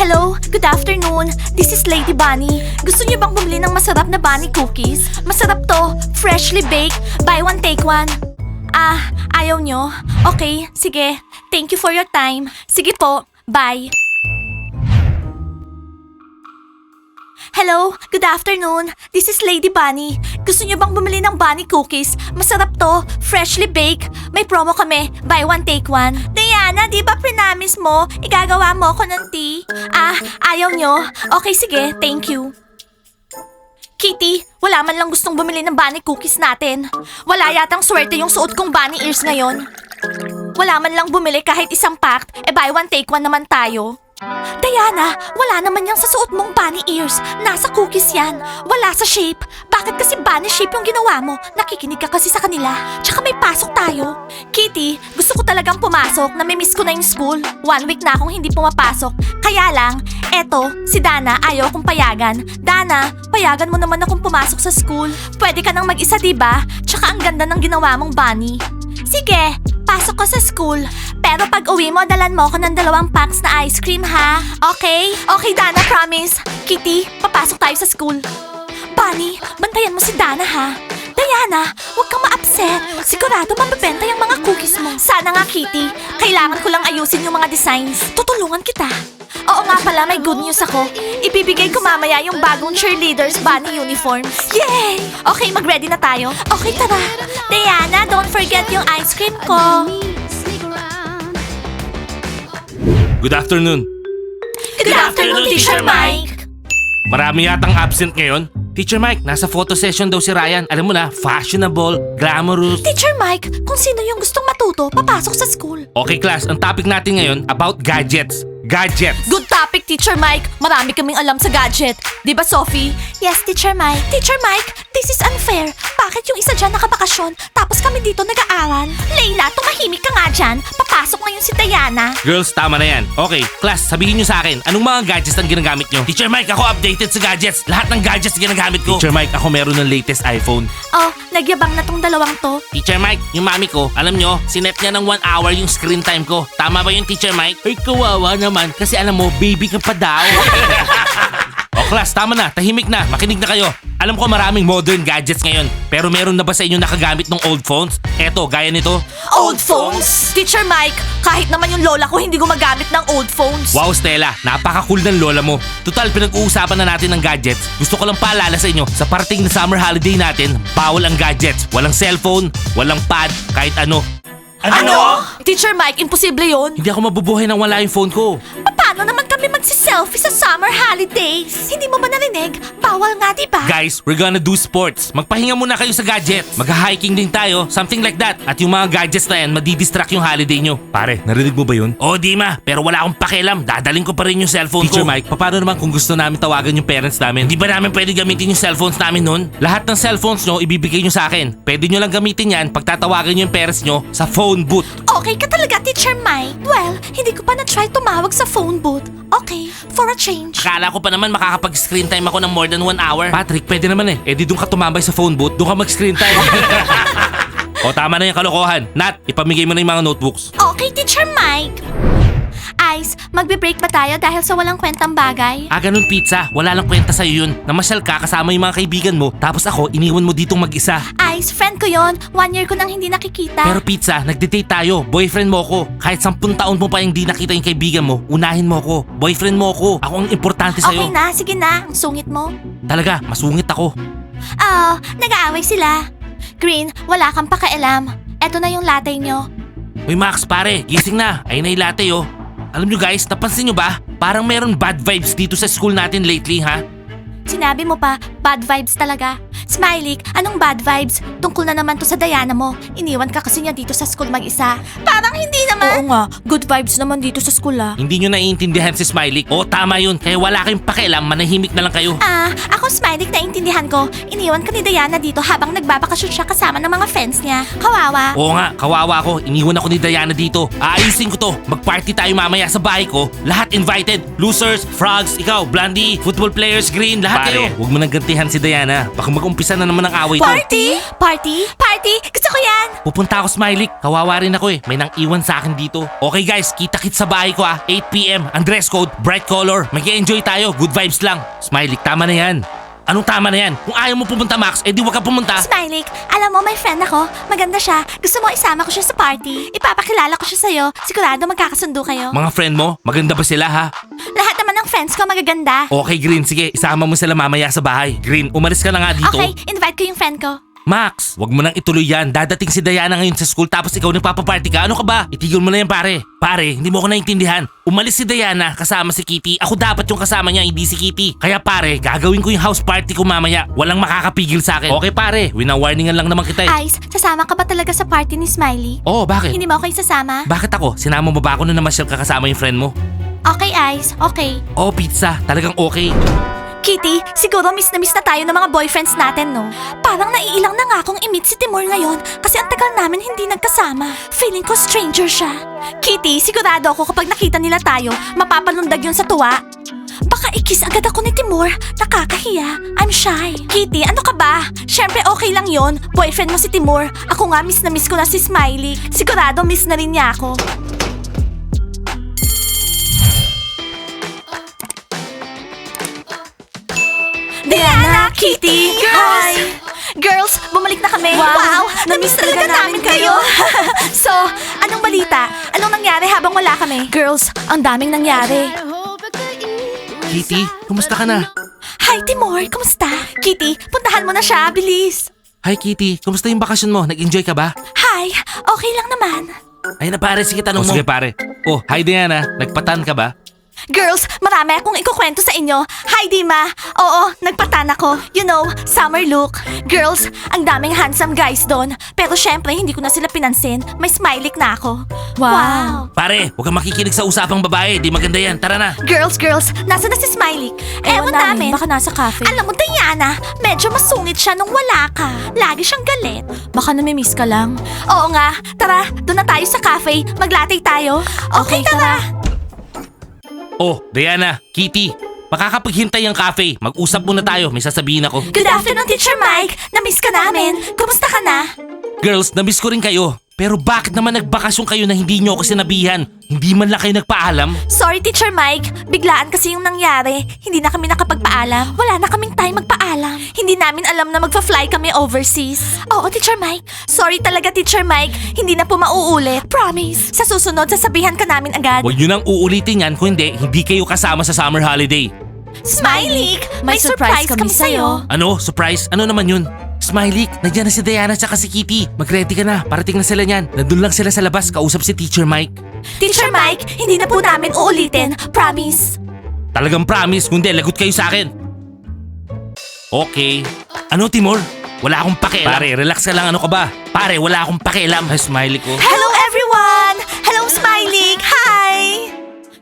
Hello, good afternoon. This is Lady Bunny. Gusto niyo bang bumili ng masarap na bunny cookies? Masarap to, freshly baked, buy one take one. Ah, ayaw nyo? Okay, sige. Thank you for your time. Sige po, bye. Hello, good afternoon. This is Lady Bunny. Gusto niyo bang bumili ng bunny cookies? Masarap to, freshly baked. May promo kami, buy one take one. Diana, di ba prinamis mo? Igagawa mo ako ng tea? Ah, ayaw nyo? Okay, sige, thank you. Kitty, wala man lang gustong bumili ng bunny cookies natin. Wala yatang swerte yung suot kong bunny ears ngayon. Wala man lang bumili kahit isang pack, e buy one take one naman tayo. Diana, wala naman yan sa suot mong bunny ears. Nasa cookies yan. Wala sa shape. Bakit kasi bunny shape yung ginawa mo? Nakikinig ka kasi sa kanila. Tsaka may pasok tayo. Kitty, gusto ko talagang pumasok. Namimiss ko na yung school. One week na akong hindi pumapasok. Kaya lang, eto, si Dana ayaw kong payagan. Dana, payagan mo naman akong pumasok sa school. Pwede ka nang mag-isa, diba? Tsaka ang ganda ng ginawa mong bunny. Sige, pasok ko sa school. Pero pag uwi mo, dalan mo ako ng dalawang packs na ice cream, ha? Okay? Okay, Dana, promise. Kitty, papasok tayo sa school. Bunny, bantayan mo si Dana, ha? Diana, huwag kang ma-upset. Sigurado mabibenta yung mga cookies mo. Sana nga, Kitty. Kailangan ko lang ayusin yung mga designs. Tutulungan kita. Oo nga pala, may good news ako. Ibibigay ko mamaya yung bagong cheerleaders bunny uniforms. Yay! Okay, mag-ready na tayo. Okay, tara. Diana, don't forget yung ice cream ko. Good afternoon. Good afternoon, Teacher Mike. Marami yatang absent ngayon. Teacher Mike, nasa photo session daw si Ryan. Alam mo na, fashionable, glamorous. Teacher Mike, kung sino yung gustong matuto, papasok sa school. Okay class, ang topic natin ngayon about gadgets. Gadgets. Good topic, Teacher Mike. Marami kaming alam sa gadget. Di ba, Sophie? Yes, Teacher Mike. Teacher Mike, this is unfair. Bakit yung isa dyan nakabakasyon, tapos kami dito nag-aaral? Leila, tumahimik ka nga dyan. Papasok ngayon si Diana. Girls, tama na yan. Okay, class, sabihin nyo sa akin, anong mga gadgets ang ginagamit nyo? Teacher Mike, ako updated sa gadgets. Lahat ng gadgets na ginagamit ko. Teacher Mike, ako meron ng latest iPhone. Oh, nagyabang na tong dalawang to. Teacher Mike, yung mami ko, alam nyo, sinet niya ng 1 hour yung screen time ko. Tama ba yung Teacher Mike? Ay, kawawa naman. Kasi alam mo, baby ka pa daw. class, tama na. Tahimik na. Makinig na kayo. Alam ko maraming modern gadgets ngayon. Pero meron na ba sa inyo nakagamit ng old phones? Eto, gaya nito. Old phones? Teacher Mike, kahit naman yung lola ko hindi gumagamit ng old phones. Wow, Stella, napaka-cool ng lola mo. Total, pinag-uusapan na natin ng gadgets. Gusto ko lang paalala sa inyo, sa parating na summer holiday natin, bawal ang gadgets. Walang cellphone, walang pad, kahit ano. Ano? Teacher Mike, imposible yon. Hindi ako mabubuhay nang wala yung phone ko. Paano naman kami magsiselfie sa summer holidays? Hindi mo ba narinig? Bawal nga, di ba? Guys, we're gonna do sports. Magpahinga muna kayo sa gadgets. Mag-hiking din tayo, something like that. At yung mga gadgets na yan, madidistract yung holiday nyo. Pare, narinig mo ba yun? Oo, Dima. Pero wala akong pakialam. Dadaling ko pa rin yung cellphone Teacher ko. Mike, paano naman kung gusto namin tawagan yung parents namin? Hindi ba namin pwede gamitin yung cellphones namin nun? Lahat ng cellphones nyo, ibibigay nyo sa akin. Pwede nyo lang gamitin yan pag tatawagan nyo yung parents nyo sa phone booth. Okay ka talaga, Teacher Mike. Well, hindi ko pa na-try tumawag sa phone booth. Okay, for a change. Akala ko pa naman makakapag-screen time ako ng more than one hour. Patrick, pwede naman eh. Eh di doon ka tumambay sa phone booth, doon ka mag-screen time. o tama na yung kalokohan. Nat, ipamigay mo na yung mga notebooks. Okay, Teacher Mike. Ice, magbe-break ba tayo dahil sa walang kwentang bagay? Ah, ganun pizza. Wala lang kwenta sa'yo yun. Namasyal ka kasama yung mga kaibigan mo, tapos ako, iniwan mo ditong mag-isa. Ice, friend ko yon. One year ko nang hindi nakikita. Pero pizza, nagde-date tayo. Boyfriend mo ko. Kahit sampung taon mo pa yung di nakita yung kaibigan mo, unahin mo ko. Boyfriend mo ko. Ako ang importante okay sa'yo. na, sige na. Ang sungit mo. Talaga, masungit ako. Oh, nag-aaway sila. Green, wala kang pakialam. Eto na yung latte nyo. Uy Max, pare, gising na. Ayun na yung latte oh. Alam nyo guys, napansin nyo ba? Parang meron bad vibes dito sa school natin lately ha? Sinabi mo pa, bad vibes talaga. Smiley, anong bad vibes? Tungkol na naman to sa Diana mo. Iniwan ka kasi niya dito sa school mag-isa. Parang hindi naman. Oo nga, good vibes naman dito sa school ah. Hindi nyo naiintindihan si Smiley. Oo, tama yun. Kaya wala kayong pakialam, manahimik na lang kayo. Ah, ako Smiley, naintindihan ko. Iniwan ka ni Diana dito habang nagbabakasyon siya kasama ng mga friends niya. Kawawa. Oo nga, kawawa ko. Iniwan ako ni Diana dito. Aayusin ko to. Mag-party tayo mamaya sa bahay ko. Lahat invited. Losers, frogs, ikaw, Blondie, football players, green, lahat kayo. Huwag mo nang gantihan si Diana. Baka mag-umpisa na naman ang away to. Party? Party? Party? Gusto ko yan! Pupunta ako, Smiley. Kawawa rin ako eh. May nang iwan sa akin dito. Okay guys, kita-kit sa bahay ko ah. 8pm. Ang dress code, bright color. mag enjoy tayo. Good vibes lang. Smiley, tama na yan. Anong tama na yan? Kung ayaw mo pumunta, Max, edi wag ka pumunta. Smiley, alam mo may friend ako. Maganda siya. Gusto mo isama ko siya sa party? Ipapakilala ko siya sa'yo. Sigurado magkakasundo kayo. Mga friend mo, maganda ba sila ha? Lahat naman ng friends ko magaganda. Okay, Green, sige, isama mo sila mamaya sa bahay. Green, umalis ka na nga dito. Okay, invite ko yung friend ko. Max, wag mo nang ituloy yan. Dadating si Diana ngayon sa school tapos ikaw nagpapaparty ka. Ano ka ba? Itigil mo na yan pare. Pare, hindi mo ako naintindihan. Umalis si Diana kasama si Kitty. Ako dapat yung kasama niya, hindi si Kitty. Kaya pare, gagawin ko yung house party ko mamaya. Walang makakapigil sa akin. Okay pare, winawarningan lang naman kita eh. Ice, sasama ka ba talaga sa party ni Smiley? Oh, bakit? Hindi mo ako isasama? Bakit ako? Sinama mo ba ako na namasyal ka kasama yung friend mo? Okay, Ice. Okay. Oh, pizza. Talagang okay. Kitty, siguro miss na miss na tayo ng mga boyfriends natin, no? Parang naiilang na nga akong i-meet si Timur ngayon kasi ang tagal namin hindi nagkasama. Feeling ko stranger siya. Kitty, sigurado ako kapag nakita nila tayo, mapapalundag yun sa tuwa. Baka ikis agad ako ni Timur. Nakakahiya. I'm shy. Kitty, ano ka ba? Siyempre okay lang yon. Boyfriend mo si Timur. Ako nga miss na miss ko na si Smiley. Sigurado miss na rin niya ako. Diana, Kitty, Hi! Girls, bumalik na kami. Wow, na-miss talaga namin kayo. so, anong balita? Anong nangyari habang wala kami? Girls, ang daming nangyari. Kitty, kumusta ka na? Hi, Timor, kumusta? Kitty, puntahan mo na siya, bilis. Hi Kitty, kumusta yung bakasyon mo? Nag-enjoy ka ba? Hi, okay lang naman. Ay na pare, sige tanong Oh, mo. sige, pare. Oh, hi Diana, nagpatan ka ba? Girls, marami akong ikukwento sa inyo. Hi, Dima. Oo, nagpatan ako. You know, summer look. Girls, ang daming handsome guys doon. Pero syempre, hindi ko na sila pinansin. May smiley na ako. Wow. Pare, huwag kang makikinig sa usapang babae. Di maganda yan. Tara na. Girls, girls, nasa na si Smiley? Ewan, namin, baka nasa cafe. Alam mo, Diana, medyo masungit siya nung wala ka. Lagi siyang galit. Baka namimiss ka lang. Oo nga. Tara, doon na tayo sa cafe. Maglatay tayo. Okay, tara. Oh, Diana, Kitty, makakapaghintay ang cafe. Mag-usap muna tayo. May sasabihin ako. Good afternoon, Teacher Mike. Namiss ka namin. Kumusta ka na? Girls, namiss ko rin kayo. Pero bakit naman nagbakasyon kayo na hindi nyo ako sinabihan? Hindi man lang kayo nagpaalam? Sorry, Teacher Mike. Biglaan kasi yung nangyari. Hindi na kami nakapagpaalam. Wala na kaming time magpaalam. Hindi namin alam na magfa-fly kami overseas. Oo, Teacher Mike. Sorry talaga, Teacher Mike. Hindi na po mauulit. Promise. Sa susunod, sasabihan ka namin agad. Huwag nyo nang uulitin yan kung hindi, hindi kayo kasama sa summer holiday. Smiley, may, surprise, kami sa'yo. Ano? Surprise? Ano naman yun? Smiley, nandiyan na si Diana at si Kitty. Mag-ready ka na, parating na sila niyan. Nandun lang sila sa labas, kausap si Teacher Mike. Teacher Mike, hindi na po namin uulitin. Promise. Talagang promise, kundi lagot kayo sa akin. Okay. Ano, Timor? Wala akong pakialam. Pare, relax ka lang. Ano ka ba? Pare, wala akong pakialam. Ay, Smiley ko. Hello, everyone! Hello, Smiley! Hi!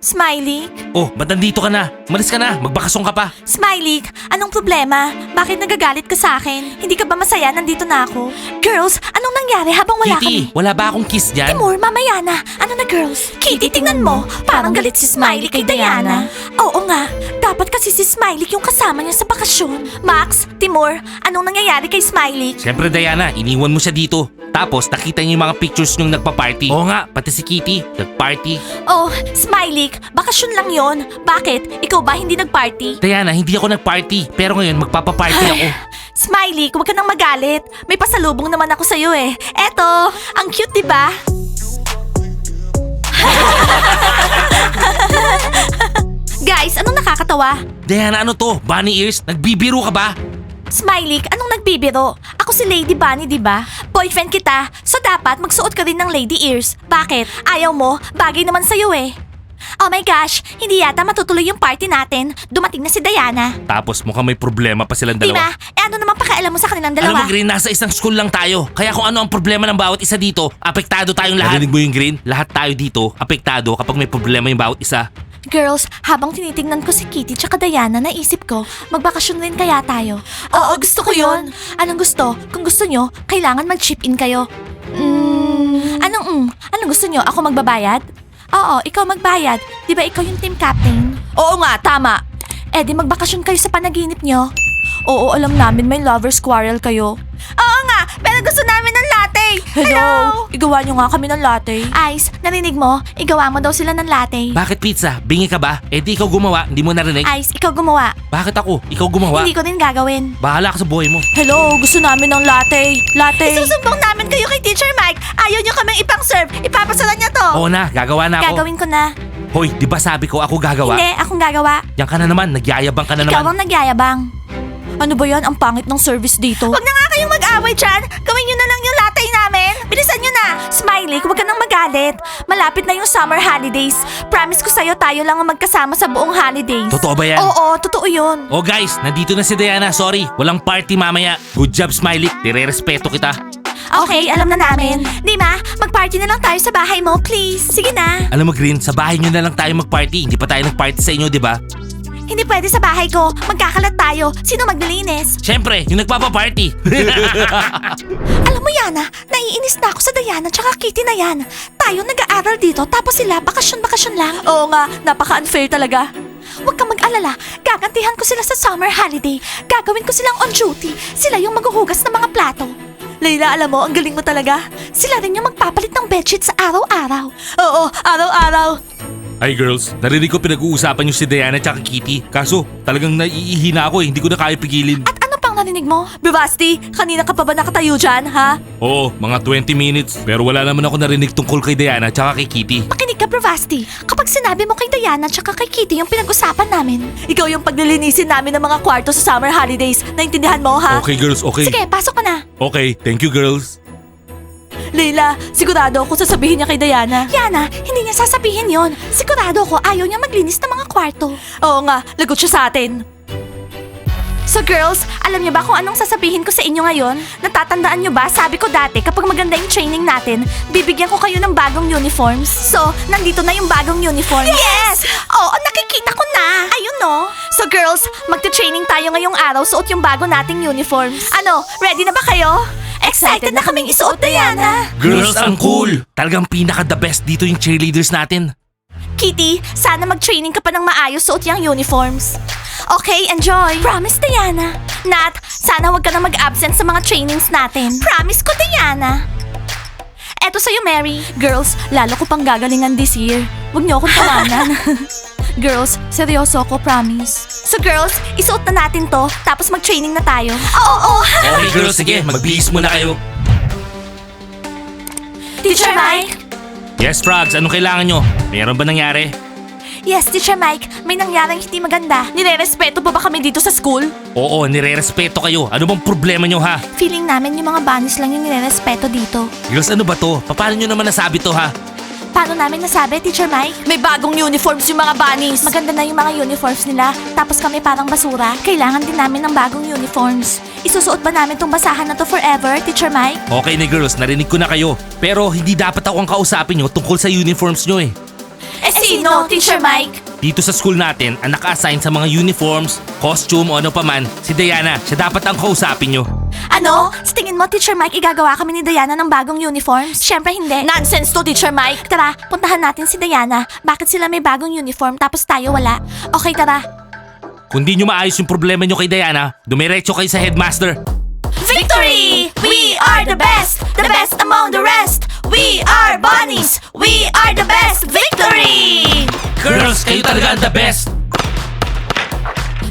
Smiley? Oh, ba't nandito ka na? Malis ka na, magbakasong ka pa. Smiley, anong problema? Bakit nagagalit ka sa akin? Hindi ka ba masaya nandito na ako? Girls, anong nangyari habang wala Kitty, kami? wala ba akong kiss dyan? Timur, mamaya na. Ano na girls? Kitty, tingnan mo. Parang galit si Smiley kay Diana. Oo nga. Dapat kasi si Smiley yung kasama niya sa bakasyon. Max, Timur, anong nangyayari kay Smiley? Siyempre, Diana, iniwan mo siya dito. Tapos, nakita niyo yung mga pictures nung nagpa-party. Oo nga, pati si Kitty, nag-party. Oh, Smiley, bakasyon lang yon. Bakit? Ikaw ba hindi nag-party? Diana, hindi ako nag-party. Pero ngayon, magpapaparty ako. Smiley, huwag ka nang magalit. May pasalubong naman ako sa'yo eh. Eto, ang cute, di ba? Guys, anong nakakatawa? Diana, ano to? Bunny ears? Nagbibiro ka ba? Smiley, anong nagbibiro? Ako si Lady Bunny, di ba? Boyfriend kita, so dapat magsuot ka rin ng lady ears. Bakit? Ayaw mo? Bagay naman sa'yo eh. Oh my gosh, hindi yata matutuloy yung party natin. Dumating na si Diana. Tapos mukhang may problema pa silang Dima, dalawa. eh ano naman pakialam mo sa kanilang Alam dalawa? mo, Green, nasa isang school lang tayo. Kaya kung ano ang problema ng bawat isa dito, apektado tayong lahat. Narinig mo yung Green? Lahat tayo dito, apektado kapag may problema yung bawat isa. Girls, habang tinitingnan ko si Kitty tsaka Diana, naisip ko, magbakasyon rin kaya tayo. Oo, gusto ko yon. Anong gusto? Kung gusto nyo, kailangan mag-chip in kayo. Mm, anong mm? Anong gusto nyo? Ako magbabayad? Oo, ikaw magbayad. Di ba ikaw yung team captain? Oo nga, tama. Eh di magbakasyon kayo sa panaginip nyo. Oo, alam namin may lover's quarrel kayo. Hello! Igawa nyo nga kami ng latte. Ice, narinig mo? Igawa mo daw sila ng latte. Bakit pizza? Bingi ka ba? Eh di ikaw gumawa, hindi mo narinig. Ice, ikaw gumawa. Bakit ako? Ikaw gumawa? Hindi ko din gagawin. Bahala ka sa buhay mo. Hello, gusto namin ng latte. Latte. Isusumbong namin kayo kay Teacher Mike. Ayaw nyo kaming ipang-serve. Ipapasara niya to. Oo na, gagawa na ako. Gagawin ko na. Hoy, di ba sabi ko ako gagawa? Hindi, akong gagawa. Yan ka na naman, nagyayabang ka na Ikaw naman. ang nagyayabang. Ano ba yan? Ang pangit ng service dito. Huwag na nga kayong mag-away dyan. Gawin nyo na lang yung latte. Bilisan nyo na. Smiley, huwag ka nang magalit. Malapit na yung summer holidays. Promise ko sa'yo tayo lang ang magkasama sa buong holidays. Totoo ba yan? Oo, totoo yun. Oh guys, nandito na si Diana. Sorry, walang party mamaya. Good job, Smiley. Nire-respeto kita. Okay, alam na namin. Dima, mag-party na lang tayo sa bahay mo, please. Sige na. Alam mo, Green, sa bahay nyo na lang tayo mag-party. Hindi pa tayo nag-party sa inyo, di ba? Hindi pwede sa bahay ko. Magkakalat tayo. Sino maglilinis? Siyempre, yung nagpapaparty. Alam mo, Yana, naiinis na ako sa Diana tsaka Kitty na yan. Tayo nag-aaral dito tapos sila bakasyon-bakasyon lang. Oo nga, napaka-unfair talaga. Huwag kang mag-alala. Gagantihan ko sila sa summer holiday. Gagawin ko silang on duty. Sila yung maghuhugas ng mga plato. Layla, alam mo, ang galing mo talaga. Sila rin yung magpapalit ng bedsheet sa araw-araw. Oo, araw-araw. Hi girls, narinig ko pinag-uusapan yung si Diana at Kitty. Kaso, talagang naiihi na ako eh. Hindi ko na kaya pigilin. At ano pang narinig mo? Bivasti, kanina ka pa ba nakatayo dyan, ha? Oo, mga 20 minutes. Pero wala naman ako narinig tungkol kay Diana at kay Kitty. Makinig ka, Bravasti. Kapag sinabi mo kay Diana at kay Kitty yung pinag-usapan namin. Ikaw yung paglilinisin namin ng mga kwarto sa summer holidays. Naintindihan mo, ha? Okay girls, okay. Sige, pasok ka na. Okay, thank you girls. Leila, sigurado ako sasabihin niya kay Diana. Yana, hindi niya sasabihin yon. Sigurado ako ayaw niya maglinis ng mga kwarto. Oo nga, lagot siya sa atin. So girls, alam niyo ba kung anong sasabihin ko sa inyo ngayon? Natatandaan niyo ba, sabi ko dati kapag maganda yung training natin, bibigyan ko kayo ng bagong uniforms. So, nandito na yung bagong uniforms. Yes! Oo, nakikita ko na. Ayun no. So girls, magte-training tayo ngayong araw suot yung bago nating uniforms. Ano, ready na ba kayo? Excited na kaming isuot, Diana. Girls, ang cool! Talagang pinaka-the best dito yung cheerleaders natin. Kitty, sana mag-training ka pa ng maayos suot yung uniforms. Okay, enjoy. Promise, Diana. Nat, sana wag ka na mag-absent sa mga trainings natin. Promise ko, Diana. Eto sa'yo, Mary. Girls, lalo ko pang gagalingan this year. Huwag niyo akong tawanan. girls, seryoso ko, promise. So girls, isuot na natin to, tapos mag-training na tayo. Oo, oo. Okay girls, sige, magbihis muna kayo. Teacher Mike? Yes, Frogs, anong kailangan nyo? Meron ba nangyari? Yes, Teacher Mike. May nangyaring hindi maganda. Nire-respeto pa ba kami dito sa school? Oo, nire-respeto kayo. Ano bang problema nyo ha? Feeling namin yung mga bunnies lang yung nire-respeto dito. Girls, ano ba to? Paano nyo naman nasabi to ha? Paano namin nasabi, Teacher Mike? May bagong uniforms yung mga bunnies. Maganda na yung mga uniforms nila. Tapos kami parang basura. Kailangan din namin ng bagong uniforms. Isusuot ba namin tong basahan na to forever, Teacher Mike? Okay na girls, narinig ko na kayo. Pero hindi dapat ako ang kausapin nyo tungkol sa uniforms nyo eh. Eh sino, Teacher Mike? Dito sa school natin, ang naka-assign sa mga uniforms, costume o ano paman, si Diana. Siya dapat ang kausapin nyo. Ano? Sa tingin mo, Teacher Mike, igagawa kami ni Diana ng bagong uniforms? Siyempre hindi. Nonsense to, Teacher Mike. Tara, puntahan natin si Diana. Bakit sila may bagong uniform tapos tayo wala? Okay, tara. Kung di nyo maayos yung problema nyo kay Diana, dumiretso kayo sa headmaster. Victory! We are the best! The best among the rest! We are bunnies! We are the best! Victory! Girls, kayo talaga ang the best!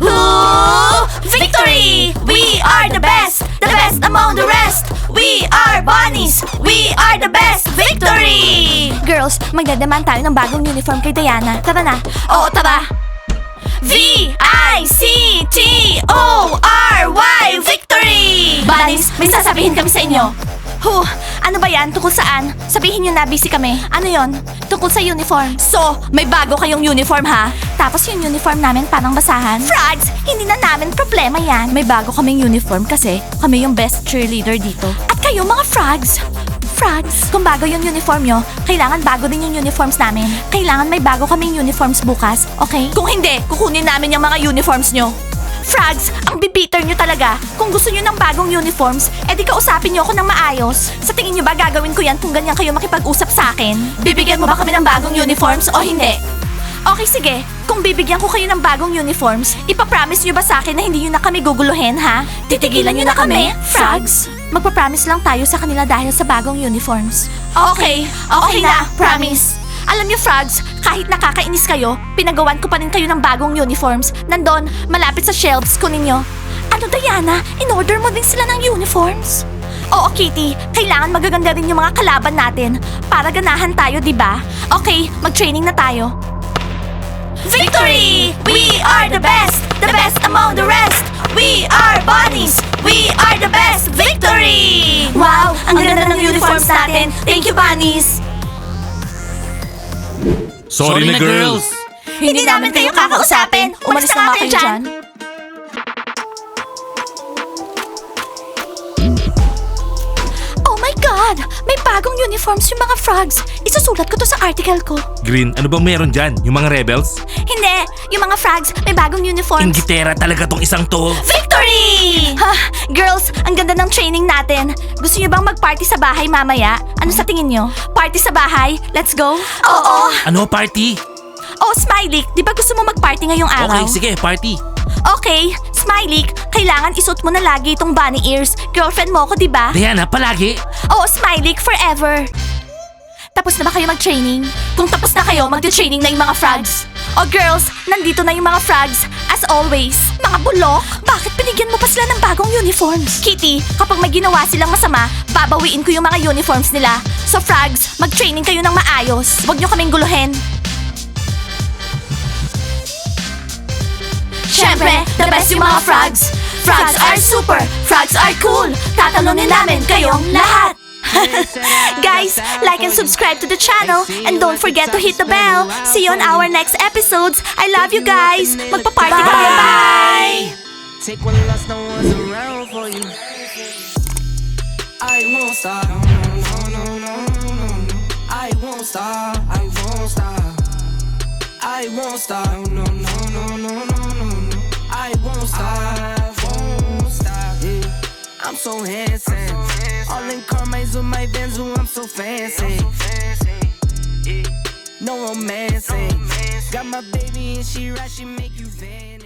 Ooh! Victory! We are the best! The best among the rest! We are bunnies! We are the best! Victory! Girls, magdadaman tayo ng bagong uniform kay Diana. Tara na. Oo, tara. V-I-C-T-O-R-Y Victory! Bunnies, may sasabihin kami sa inyo. Huh, ano ba yan? Tungkol saan? Sabihin nyo na busy kami. Ano yon? Tungkol sa uniform. So, may bago kayong uniform ha? Tapos yung uniform namin parang basahan? Frogs, hindi na namin problema yan. May bago kaming uniform kasi kami yung best cheerleader dito. At kayo mga frogs, Frogs, kung bago yung uniform nyo, kailangan bago din yung uniforms namin. Kailangan may bago kaming uniforms bukas, okay? Kung hindi, kukunin namin yung mga uniforms nyo. Frogs, ang bibiter nyo talaga. Kung gusto nyo ng bagong uniforms, edi kausapin nyo ako ng maayos. Sa tingin nyo ba gagawin ko yan kung ganyan kayo makipag-usap sa akin? Bibigyan mo ba kami ng bagong uniforms o hindi? Okay, sige. Kung bibigyan ko kayo ng bagong uniforms, ipapromise nyo ba sa akin na hindi nyo na kami guguluhin, ha? Titigilan nyo na kami, frogs? Magpapromise lang tayo sa kanila dahil sa bagong uniforms. Okay, okay, na, promise. Alam niyo, frogs, kahit nakakainis kayo, pinagawan ko pa rin kayo ng bagong uniforms. Nandon, malapit sa shelves ko ninyo. Ano, Diana? In-order mo din sila ng uniforms? Oo, Kitty. Kailangan magaganda rin yung mga kalaban natin para ganahan tayo, di ba? Okay, mag-training na tayo. Victory! We are the best! The best among the rest! We are bunnies! We are the best! Victory! Wow! Ang ganda ng uniforms natin! Thank you, bunnies! Sorry, na girls. Hindi namin kayo kakausapin! Umalis na nga kayo dyan! Bagong uniforms yung mga frogs! Isusulat ko to sa article ko. Green, ano bang meron dyan? Yung mga rebels? Hindi! Yung mga frogs, may bagong uniforms. Ingitera talaga tong isang to. Victory! Ha, girls, ang ganda ng training natin. Gusto niyo bang mag-party sa bahay mamaya? Ano sa tingin niyo? Party sa bahay? Let's go? Oo! Ano, party? Oh, Smiley, di ba gusto mo mag-party ngayong araw? Okay, sige, party. Okay, Smiley, kailangan isuot mo na lagi itong bunny ears. Girlfriend mo ko, di ba? Diana, palagi. Oo, Smiley, forever. Tapos na ba kayo mag-training? Kung tapos na kayo, mag-training na yung mga frogs. Oh girls, nandito na yung mga frogs. As always. Mga bulok, bakit binigyan mo pa sila ng bagong uniforms? Kitty, kapag may ginawa silang masama, babawiin ko yung mga uniforms nila. So frogs, mag-training kayo ng maayos. Huwag nyo kaming guluhin. Siyempre, the best yung mga frogs. Frogs are super, frogs are cool. Tatalunin namin kayong lahat. Guys, like and subscribe to the channel and don't forget to hit the bell. See you on our next episodes. I love you guys. Magpa-party kami. Bye! Take one loss, no one's around for you. I won't stop. No, no, no, no, no, no. I won't stop. I won't stop. I won't stop. No, no, no, no, no, no. I won't stop. Won't stop. Yeah. I'm so handsome. All in Carmine's with my Benz, ooh, I'm so fancy. No romancing. Got my baby and she right, she make you fancy.